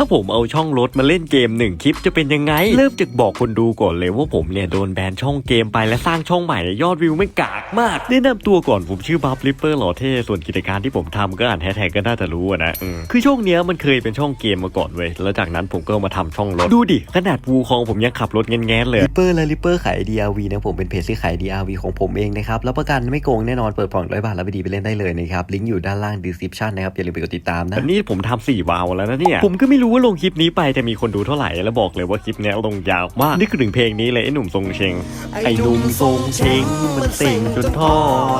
ถ้าผมเอาช่องรถมาเล่นเกมหนึ่งคลิปจะเป็นยังไง เริ่มจากบอกคนดูก่อนเลยว่าผมเนี่ยโดนแบนช่องเกมไปและสร้างช่องใหม่ยอดวิวไม่กากมากแนะนำตัวก่อนผมชื่อบัฟลิปเปอร์หล่อเท่ส่วนกิจการที่ผมทำก็อ่านแฮชแท็กก็น่าจะรู้อะนะอืมคือช่วงเนี้ยมันเคยเป็นช่องเกมมาก่อนเว้ยแล้วจากนั้นผมก็มาทำช่องรถดูดิขนาดวูคองผมยังขับรถแง้นๆเลยลิปเปอร์และลิปเปอร์ขาย DRV นะผมเป็นเพจที่ขาย DRV ของผมเองนะครับแล้วประกันไม่โกงแน่นอนเปิดผ่อนร้อยบาทแล้วไปดีไปเล่นได้เลยนะครับลิงก์อยู่ด้านล่าง description นะครับอย่าลืมไปกดติดตามนะแต่นี่ผมทำสี่วาวแล้วนะเนี่ยผมก็ไม่รู้ว่าลงคลิปนี้ไปจะมีคนดูเท่าไหร่ แล้วบอกเลยว่าคลิปเนี้ยลงยาวมากนี่คือถึงเพลงนี้เลยไอ้หนุ่มทรงเชงไอ้หนุ่มทรงเชงมันเซ็งจนท่อ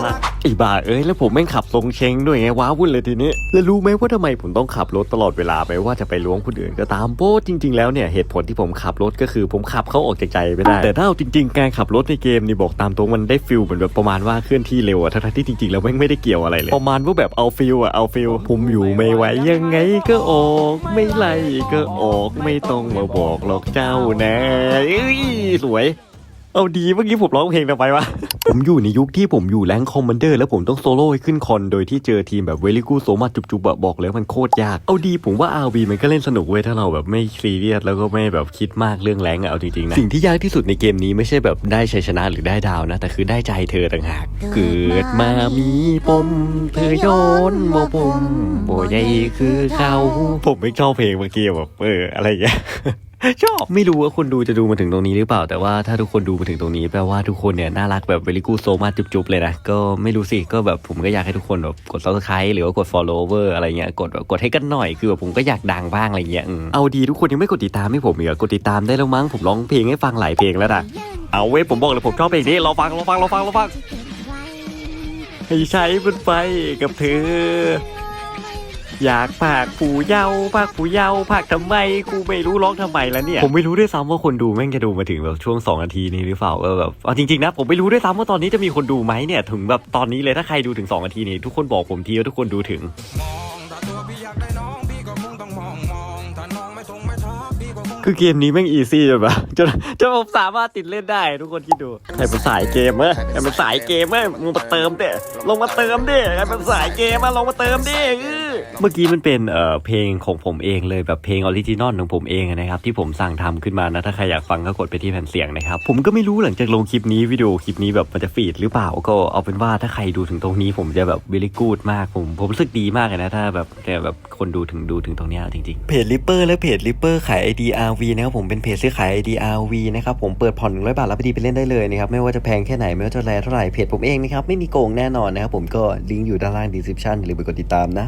ละ ไอ้บ้าเอ้ยแล้วผมแม่งขับทรงเชงด้วยไงว้าวุ่นเลยทีนี้ แล้วรู้ไหมว่าทำไมผมต้องขับรถตลอดเวลาไปว่าจะไปล้วงคนอื่นก็ตามเพราะจริง ๆ แล้วเนี่ยเหตุผลที่ผมขับรถก็คือผมขับเขาออกจากใจไม่ได้ แต่ถ้าเอาจริง ๆ การขับรถในเกมนี่บอกตามตรงมันได้ฟิลเหมือนแบบประมาณว่าเคลื่อนที่เร็วอะทั้งๆที่จริงๆแล้วแม่งไม่ได้เกี่ยวอะไรเลยประมาณว่าแบบเอาฟิลอะเอาฟิลผมอยู่ไม่ไหวยังไงก็ออกไม่ไล่ก็ออกไม่ต้องมาบอกหรอกเจ้านะเอ้ยสวย เอาดีเมื่อกี้ผมร้องเพลงทำไมวะ ผมอยู่ในยุคที่ผมอยู่แรงคอมมานเดอร์แล้วผมต้องโซโล่ให้ขึ้นคอนโดยที่เจอทีมแบบเวลิกูโซมาจุบๆอะบอกเลยว่ามันโคตรยาก เอาดีผมว่า RV มันก็เล่นสนุกเว้ยถ้าเราแบบไม่ซีเรียสแล้วก็ไม่แบบคิดมากเรื่องแรงอะเอาจริงๆนะ สิ่งที่ยากที่สุดในเกมนี้ไม่ใช่แบบได้ชัยชนะหรือได้ดาวนะ แต่คือได้ใจเธอต่างหาก เกิดมามีปมเธอโยนโมปมโบใหญ่คือเขาผมไม่ชอบเพลงเมื่อกี้แบบเอออะไรอย่างเงี้ย ชอบไม่รู้ว่าคนดูจะดูมาถึงตรงนี้หรือเปล่า แต่ว่าถ้าทุกคนดูมาถึงตรงนี้แปลว่าทุกคนเนี่ยน่ารักแบบเวลิกูโซมาจุ๊บๆเลยนะ ก็ไม่รู้สิก็แบบผมก็อยากให้ทุกคนแบบกด subscribe หรือว่ากด follower อะไรเงี้ยกดแบบกดให้กันหน่อยคือแบบผมก็อยากดังบ้างอะไรเงี้ยเอาดีทุกคนยังไม่กดติดตามให้ผมอีกอกดติดตามได้แล้วมั้งผมร้องเพลงให้ฟังหลายเพลงแล้วนะเอาเว้ยผมบอกเลยผมชอบเพลงนี้เราฟังเราฟังเราฟังเราฟังให้ใช้มันไปกับเธอ อยากผากผู้เยาว์ผากผู้เยาว์ผากทำไม กูไม่รู้ร้องทำไมแล้วเนี่ย ผมไม่รู้ด้วยซ้ำว่าคนดูแม่งจะดูมาถึงแบบช่วง2นาทีนี้หรือเปล่าก็แบบเอาจริงๆนะผมไม่รู้ด้วยซ้ำว่าตอนนี้จะมีคนดูไหมเนี่ยถึงแบบตอนนี้เลยถ้าใครดูถึง2นาทีนี้ทุกคนบอกผมทีว่าทุกคนดูถึงมองถ้าตัวพี่อยากได้น้องพี่ก็มุ่งต้องมองมองถ้าน้องไม่ทงไม่ คือเกมนี้แม่งอีซี่แบบว่าจนจนผมสามารถติดเล่นได้ ทุกคนคิดดูใครเป็นสายเกมเอ้ยใครเป็นสายเกมเอ้ยมึงมาเติมเด้ลงมาเติมเด้ใครเป็นสายเกมมาลงมาเติมเด้เอเมื่อกี้มันเป็นเอ่อเพลงของผมเองเลยแบบเพลงออริจินอลของผมเองนะครับที่ผมสั่งทำขึ้นมานะถ้าใครอยากฟังก็กดไปที่แผ่นเสียงนะครับผมก็ไม่รู้หลังจากลงคลิปนี้วิดีโอคลิปนี้แบบมันจะฟีดหรือเปล่าก็เอาเป็นว่าถ้าใครดูถึงตรงนี้ผมจะแบบวิลิกูดมากผมผมรู้สึกดีมากเลยนะถ้าแบบแต่แบบคนดูถึงดูถึงตรงนี้จริงๆเพจลิปเปอร์และเพจลิปเปอร์ขายไอทีอาร RV นะครับผมเป็นเพจซื้อขาย IDR V นะครับผมเปิดผ่อนร้อยบาทรับไปดีไปเล่นได้เลยนะครับไม่ว่าจะแพงแค่ไหนไม่ว่าจะแรงเท่าไหร่เพจผมเองนะครับไม่มีโกงแน่นอนนะครับผมก็ลิงก์อยู่ด้านล่างดีสิฟชันหรือไปกดติดตามนะ